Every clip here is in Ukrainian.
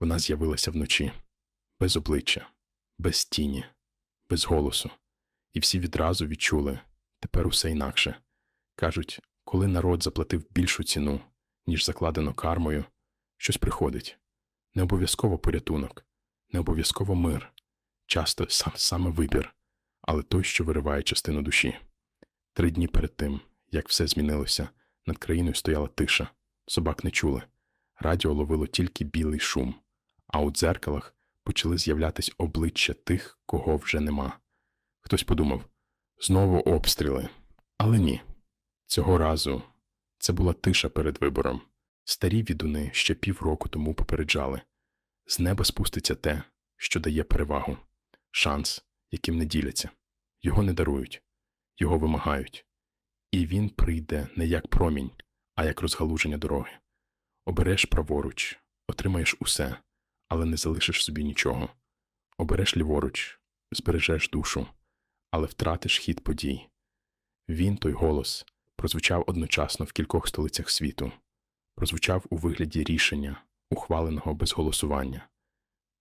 Вона з'явилася вночі, без обличчя, без тіні, без голосу. І всі відразу відчули тепер усе інакше. Кажуть, коли народ заплатив більшу ціну, ніж закладено кармою, щось приходить. Не обов'язково порятунок, не обов'язково мир, часто сам, саме вибір, але той, що вириває частину душі. Три дні перед тим, як все змінилося, над країною стояла тиша, собак не чули. Радіо ловило тільки білий шум, а у дзеркалах почали з'являтись обличчя тих, кого вже нема. Хтось подумав знову обстріли. Але ні. Цього разу це була тиша перед вибором. Старі відуни ще півроку тому попереджали з неба спуститься те, що дає перевагу, шанс, яким не діляться. Його не дарують, його вимагають. І він прийде не як промінь, а як розгалуження дороги. Обереш праворуч, отримаєш усе, але не залишиш собі нічого. Обереш ліворуч, збережеш душу, але втратиш хід подій. Він, той голос, прозвучав одночасно в кількох столицях світу, прозвучав у вигляді рішення, ухваленого без голосування,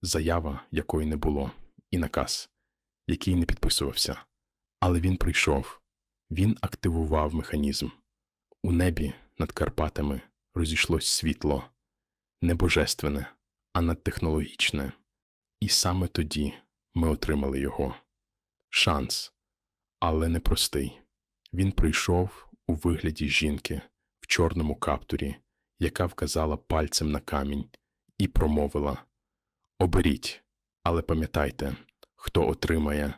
заява, якої не було, і наказ, який не підписувався. Але він прийшов, він активував механізм. У небі над Карпатами розійшлось світло, не а надтехнологічне. І саме тоді ми отримали його шанс, але не простий. Він прийшов у вигляді жінки в чорному каптурі, яка вказала пальцем на камінь і промовила Оберіть, але пам'ятайте, хто отримає,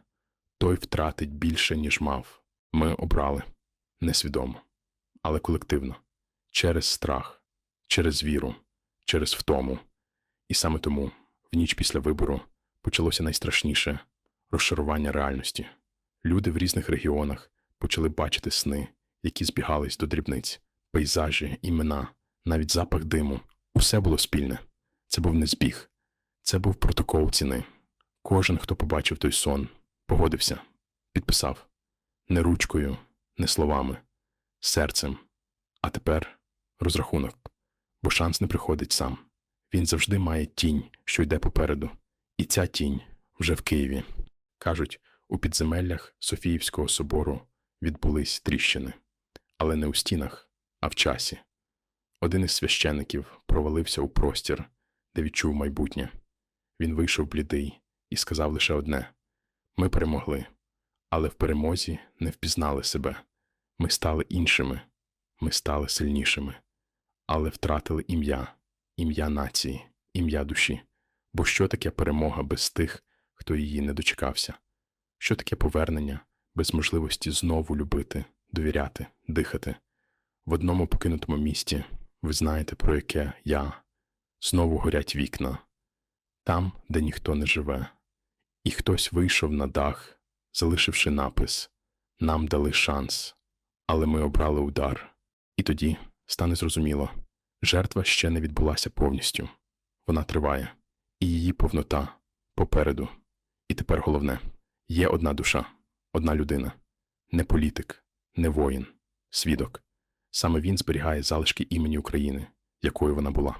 той втратить більше, ніж мав. Ми обрали несвідомо, але колективно, через страх, через віру, через втому. І саме тому, в ніч після вибору, почалося найстрашніше розшарування реальності. Люди в різних регіонах почали бачити сни, які збігались до дрібниць, пейзажі, імена, навіть запах диму. Усе було спільне. Це був не збіг, це був протокол ціни. Кожен, хто побачив той сон, погодився, підписав не ручкою, не словами, серцем. А тепер розрахунок, бо шанс не приходить сам. Він завжди має тінь, що йде попереду, і ця тінь вже в Києві. Кажуть, у підземеллях Софіївського собору відбулись тріщини, але не у стінах, а в часі. Один із священиків провалився у простір, де відчув майбутнє. Він вийшов блідий і сказав лише одне ми перемогли, але в перемозі не впізнали себе. Ми стали іншими, ми стали сильнішими, але втратили ім'я, ім'я нації, ім'я душі. Бо що таке перемога без тих, хто її не дочекався? Що таке повернення без можливості знову любити, довіряти, дихати? В одному покинутому місті ви знаєте, про яке я знову горять вікна, там, де ніхто не живе, і хтось вийшов на дах, залишивши напис Нам дали шанс, але ми обрали удар. І тоді стане зрозуміло жертва ще не відбулася повністю, вона триває, і її повнота попереду. І тепер головне є одна душа, одна людина, не політик, не воїн, свідок. Саме він зберігає залишки імені України, якою вона була.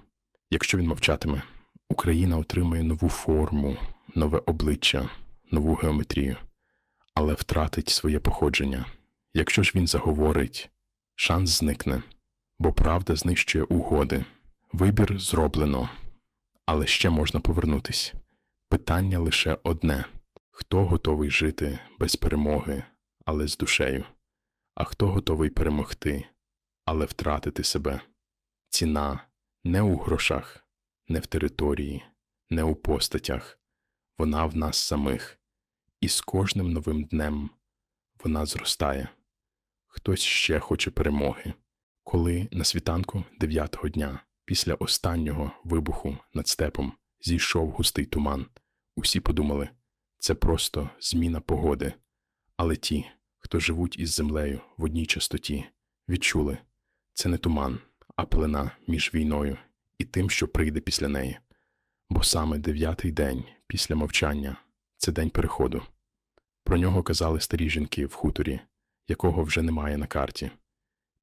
Якщо він мовчатиме, Україна отримає нову форму, нове обличчя, нову геометрію, але втратить своє походження. Якщо ж він заговорить, шанс зникне, бо правда знищує угоди. Вибір зроблено, але ще можна повернутись. Питання лише одне хто готовий жити без перемоги, але з душею, а хто готовий перемогти, але втратити себе. Ціна не у грошах, не в території, не у постатях, вона в нас самих, і з кожним новим днем вона зростає. Хтось ще хоче перемоги. Коли на світанку дев'ятого дня, після останнього вибуху над степом, зійшов густий туман, усі подумали це просто зміна погоди. Але ті, хто живуть із землею в одній частоті, відчули це не туман, а плена між війною і тим, що прийде після неї. Бо саме дев'ятий день після мовчання це день переходу. Про нього казали старі жінки в хуторі, якого вже немає на карті.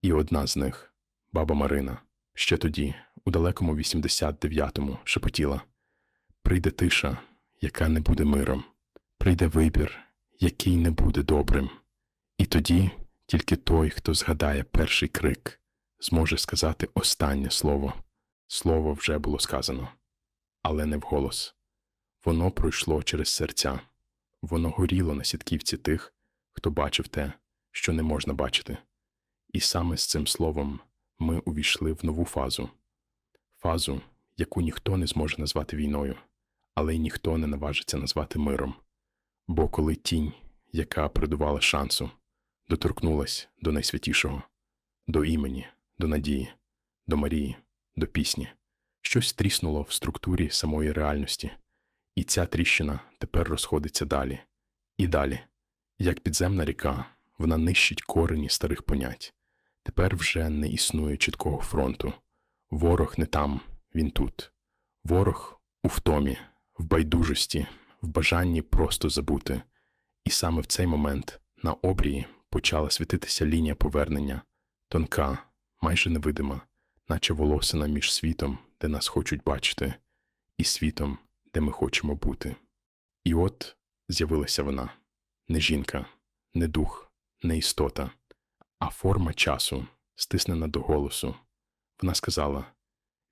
І одна з них, баба Марина, ще тоді, у далекому 89-му, шепотіла Прийде тиша, яка не буде миром, прийде вибір, який не буде добрим. І тоді тільки той, хто згадає перший крик, зможе сказати останнє слово. Слово вже було сказано, але не вголос. Воно пройшло через серця, воно горіло на сітківці тих, хто бачив те, що не можна бачити. І саме з цим словом ми увійшли в нову фазу фазу, яку ніхто не зможе назвати війною, але й ніхто не наважиться назвати миром. Бо коли тінь, яка придувала шансу, доторкнулась до найсвятішого, до імені, до надії, до Марії, до пісні, щось тріснуло в структурі самої реальності, і ця тріщина тепер розходиться далі і далі. Як підземна ріка, вона нищить корені старих понять. Тепер вже не існує чіткого фронту. Ворог не там, він тут. Ворог у втомі, в байдужості, в бажанні просто забути. І саме в цей момент на обрії почала світитися лінія повернення, тонка, майже невидима, наче волосина між світом, де нас хочуть бачити, і світом, де ми хочемо бути. І от з'явилася вона не жінка, не дух, не істота, а форма часу, стиснена до голосу. Вона сказала: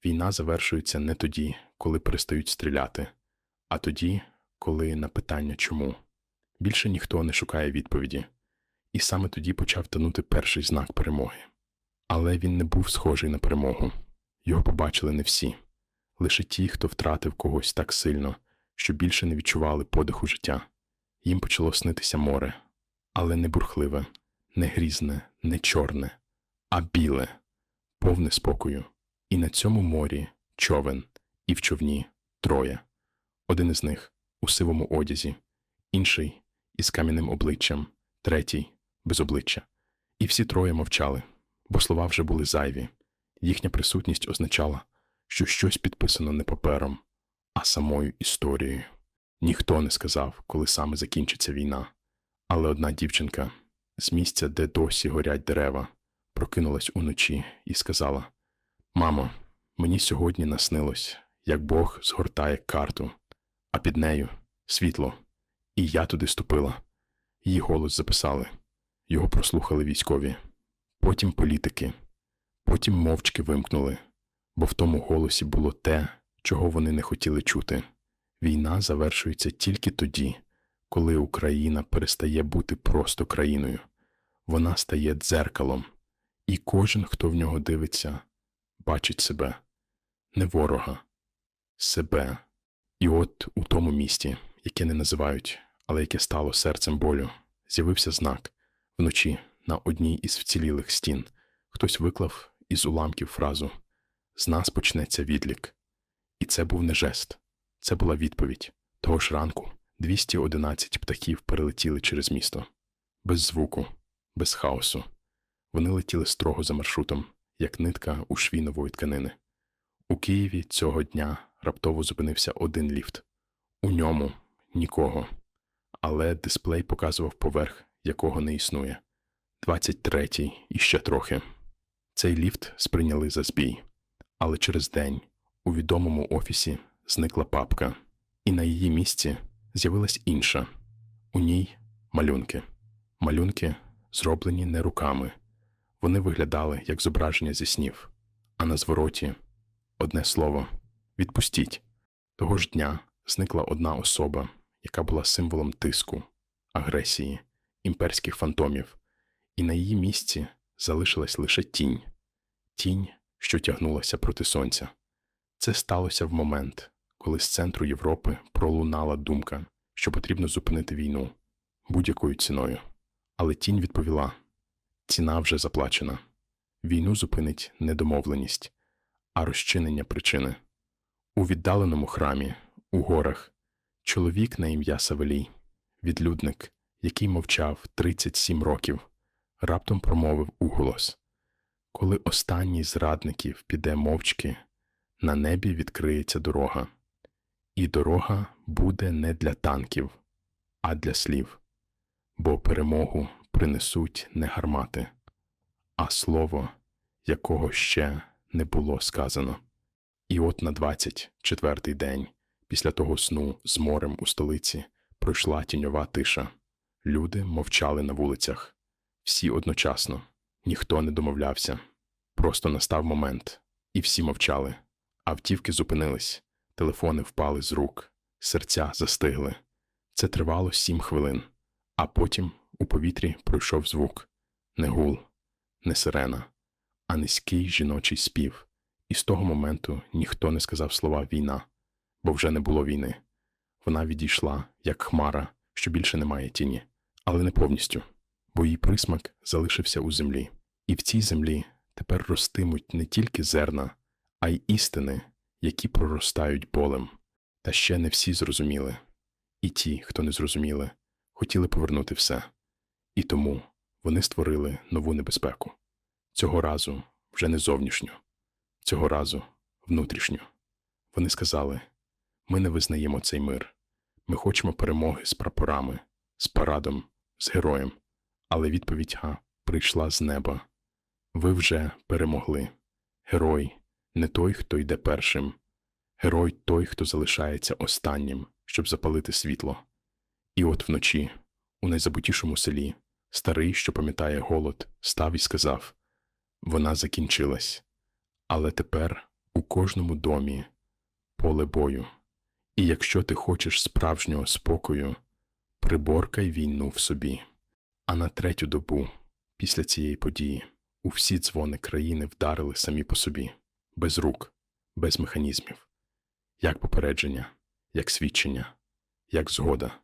війна завершується не тоді, коли перестають стріляти, а тоді, коли на питання чому. Більше ніхто не шукає відповіді, і саме тоді почав тонути перший знак перемоги. Але він не був схожий на перемогу. Його побачили не всі, лише ті, хто втратив когось так сильно, що більше не відчували подиху життя. Їм почало снитися море, але не бурхливе, не грізне, не чорне, а біле, повне спокою. І на цьому морі човен, і в човні троє. Один із них у сивому одязі, інший із кам'яним обличчям, третій без обличчя. І всі троє мовчали, бо слова вже були зайві. Їхня присутність означала, що щось підписано не папером, а самою історією. Ніхто не сказав, коли саме закінчиться війна. Але одна дівчинка з місця, де досі горять дерева, прокинулась уночі і сказала: Мамо, мені сьогодні наснилось, як Бог згортає карту, а під нею світло, і я туди ступила. Її голос записали, його прослухали військові, потім політики, потім мовчки вимкнули, бо в тому голосі було те, чого вони не хотіли чути. Війна завершується тільки тоді, коли Україна перестає бути просто країною. Вона стає дзеркалом, і кожен, хто в нього дивиться, бачить себе, не ворога, себе. І от у тому місті, яке не називають, але яке стало серцем болю, з'явився знак вночі на одній із вцілілих стін. Хтось виклав із уламків фразу З нас почнеться відлік. І це був не жест. Це була відповідь. Того ж ранку 211 птахів перелетіли через місто. Без звуку, без хаосу. Вони летіли строго за маршрутом, як нитка у шві нової тканини. У Києві цього дня раптово зупинився один ліфт. У ньому нікого. Але дисплей показував поверх, якого не існує. 23-й і ще трохи. Цей ліфт сприйняли за збій. Але через день у відомому офісі зникла папка, і на її місці з'явилась інша. У ній малюнки. Малюнки, зроблені не руками. Вони виглядали як зображення зі снів, а на звороті одне слово відпустіть. Того ж дня зникла одна особа, яка була символом тиску, агресії, імперських фантомів, і на її місці залишилась лише тінь тінь, що тягнулася проти сонця. Це сталося в момент, коли з центру Європи пролунала думка, що потрібно зупинити війну будь-якою ціною. Але тінь відповіла ціна вже заплачена. Війну зупинить не домовленість, а розчинення причини. У віддаленому храмі, у горах, чоловік на ім'я Савелій, відлюдник, який мовчав 37 років, раптом промовив уголос Коли останній з радників піде мовчки, на небі відкриється дорога, і дорога буде не для танків, а для слів, бо перемогу принесуть не гармати, а слово, якого ще не було сказано. І от на 24-й день Після того сну з морем у столиці пройшла тіньова тиша. Люди мовчали на вулицях. Всі одночасно. Ніхто не домовлявся. Просто настав момент, і всі мовчали. Автівки зупинились, телефони впали з рук, серця застигли. Це тривало сім хвилин, а потім у повітрі пройшов звук не гул, не сирена, а низький жіночий спів. І з того моменту ніхто не сказав слова війна, бо вже не було війни. Вона відійшла, як хмара, що більше не має тіні, але не повністю, бо її присмак залишився у землі. І в цій землі тепер ростимуть не тільки зерна, а й істини, які проростають болем. Та ще не всі зрозуміли. І ті, хто не зрозуміли, хотіли повернути все. І тому вони створили нову небезпеку. Цього разу вже не зовнішню, цього разу внутрішню. Вони сказали: ми не визнаємо цей мир. Ми хочемо перемоги з прапорами, з парадом, з героєм. Але відповідь Га прийшла з неба. Ви вже перемогли. Герой не той, хто йде першим. Герой той, хто залишається останнім, щоб запалити світло. І от вночі, у найзабутішому селі, старий, що пам'ятає голод, став і сказав вона закінчилась. Але тепер у кожному домі поле бою. І якщо ти хочеш справжнього спокою, приборкай війну в собі. А на третю добу, після цієї події, у всі дзвони країни вдарили самі по собі, без рук, без механізмів, як попередження, як свідчення, як згода.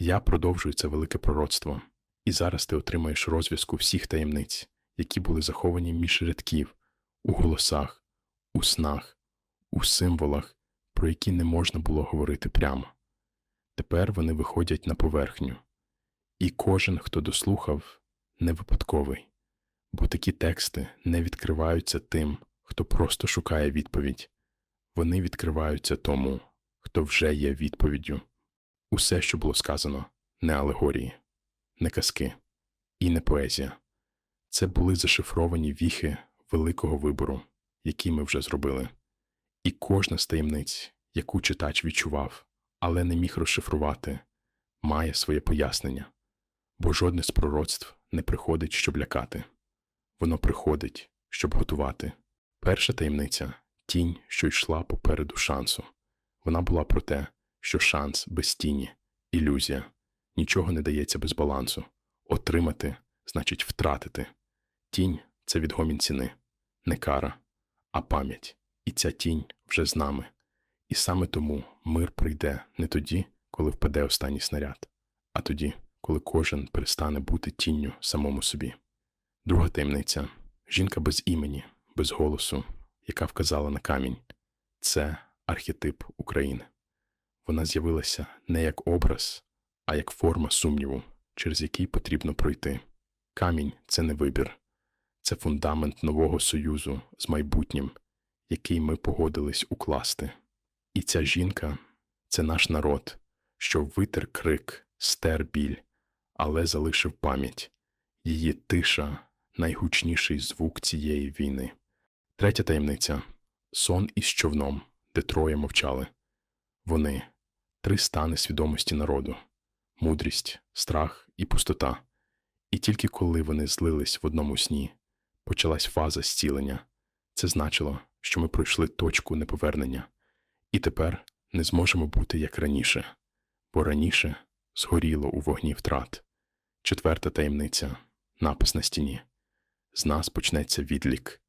Я продовжую це велике пророцтво, і зараз ти отримаєш розв'язку всіх таємниць, які були заховані між рядків, у голосах, у снах, у символах, про які не можна було говорити прямо. Тепер вони виходять на поверхню, і кожен, хто дослухав, не випадковий, бо такі тексти не відкриваються тим, хто просто шукає відповідь, вони відкриваються тому, хто вже є відповіддю. Усе, що було сказано, не алегорії, не казки і не поезія. Це були зашифровані віхи великого вибору, який ми вже зробили. І кожна з таємниць, яку читач відчував, але не міг розшифрувати, має своє пояснення, бо жодне з пророцтв не приходить, щоб лякати. Воно приходить, щоб готувати. Перша таємниця тінь, що йшла попереду шансу. Вона була про те, що шанс без тіні, ілюзія, нічого не дається без балансу. Отримати значить втратити. Тінь це відгомін ціни, не кара, а пам'ять. І ця тінь вже з нами. І саме тому мир прийде не тоді, коли впаде останній снаряд, а тоді, коли кожен перестане бути тінню самому собі. Друга таємниця жінка без імені, без голосу, яка вказала на камінь це архетип України. Вона з'явилася не як образ, а як форма сумніву, через який потрібно пройти. Камінь це не вибір, це фундамент нового союзу з майбутнім, який ми погодились укласти. І ця жінка це наш народ, що витер крик, стер біль, але залишив пам'ять, її тиша найгучніший звук цієї війни. Третя таємниця сон із човном, де троє мовчали. Вони три стани свідомості народу мудрість, страх і пустота. І тільки коли вони злились в одному сні, почалась фаза зцілення. Це значило, що ми пройшли точку неповернення, і тепер не зможемо бути як раніше, бо раніше згоріло у вогні втрат. Четверта таємниця напис на стіні. З нас почнеться відлік.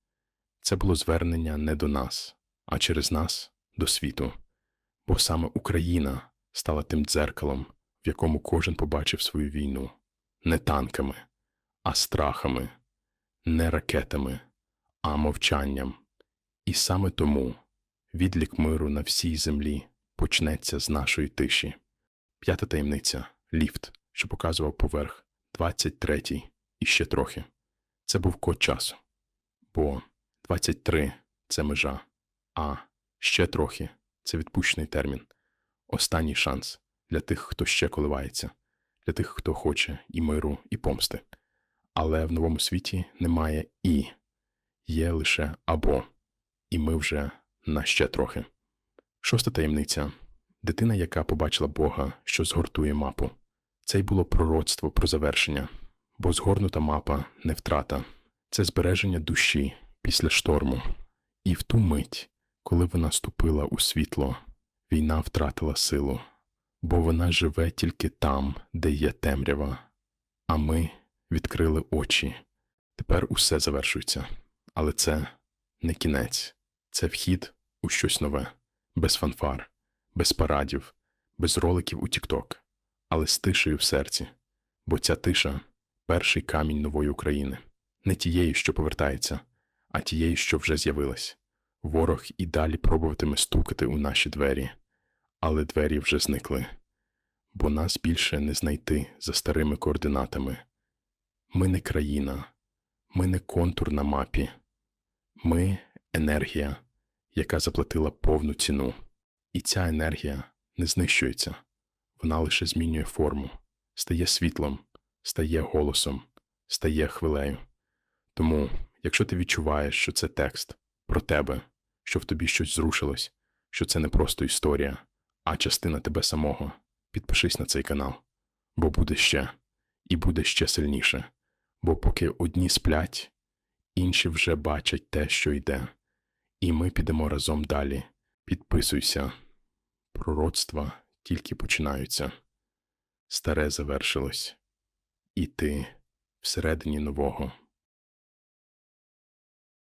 Це було звернення не до нас, а через нас до світу. Бо саме Україна стала тим дзеркалом, в якому кожен побачив свою війну не танками, а страхами, не ракетами, а мовчанням. І саме тому відлік миру на всій землі почнеться з нашої тиші. П'ята таємниця ліфт, що показував поверх 23 і ще трохи. Це був код часу. Бо 23 це межа, а ще трохи це відпущений термін. Останній шанс для тих, хто ще коливається, для тих, хто хоче і миру, і помсти. Але в новому світі немає і, є лише або, і ми вже на ще трохи. Шоста таємниця дитина, яка побачила Бога, що згортує мапу. Це й було пророцтво про завершення, бо згорнута мапа не втрата, це збереження душі після шторму. І в ту мить, коли вона ступила у світло, війна втратила силу, бо вона живе тільки там, де є темрява. А ми відкрили очі. Тепер усе завершується. Але це не кінець, це вхід у щось нове, без фанфар, без парадів, без роликів у Тікток, але з тишею в серці. Бо ця тиша перший камінь нової України, не тієї, що повертається, а тієї, що вже з'явилась. Ворог і далі пробуватиме стукати у наші двері, але двері вже зникли, бо нас більше не знайти за старими координатами. Ми не країна, ми не контур на мапі, ми енергія, яка заплатила повну ціну. І ця енергія не знищується, вона лише змінює форму, стає світлом, стає голосом, стає хвилею. Тому, якщо ти відчуваєш, що це текст про тебе, що в тобі щось зрушилось, що це не просто історія, а частина тебе самого, підпишись на цей канал, бо буде ще, і буде ще сильніше. Бо поки одні сплять, інші вже бачать те, що йде, і ми підемо разом далі. Підписуйся. Пророцтва тільки починаються. Старе завершилось, і ти всередині нового